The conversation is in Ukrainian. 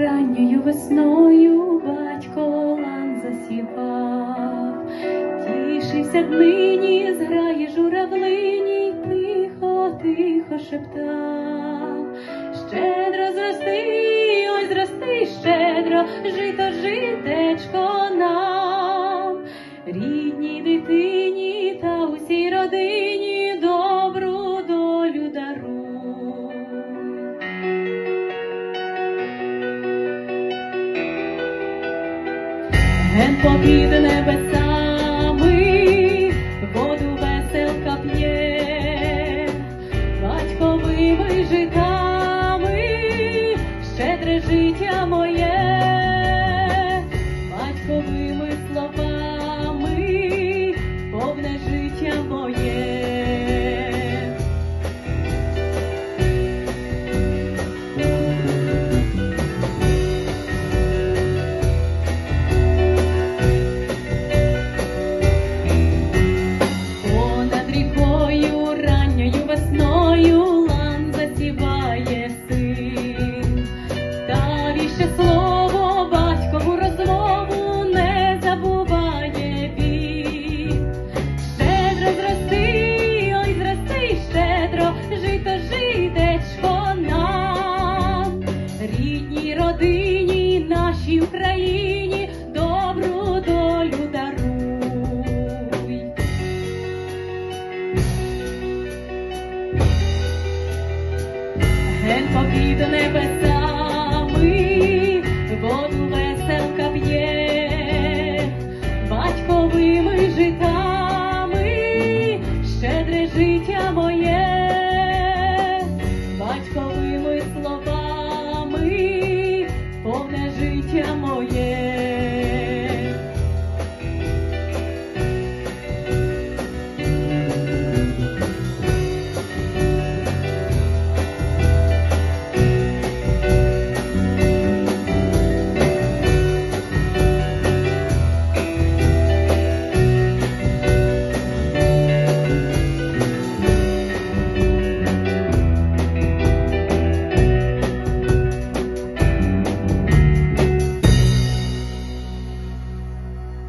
ранньою весною батько лан засівав, тішився днині, зграє журавлині, тихо, тихо шептав. Щедро зрости, ой, зрости щедро, жито, житечко нам, рідній дитині та усій родині Ген попід небесами, жито, житечко нам, рідній родині, нашій Україні, добру долю даруй. Ген покрито небесами, воду веселка б'є, батьковими житами, щедре життя моє.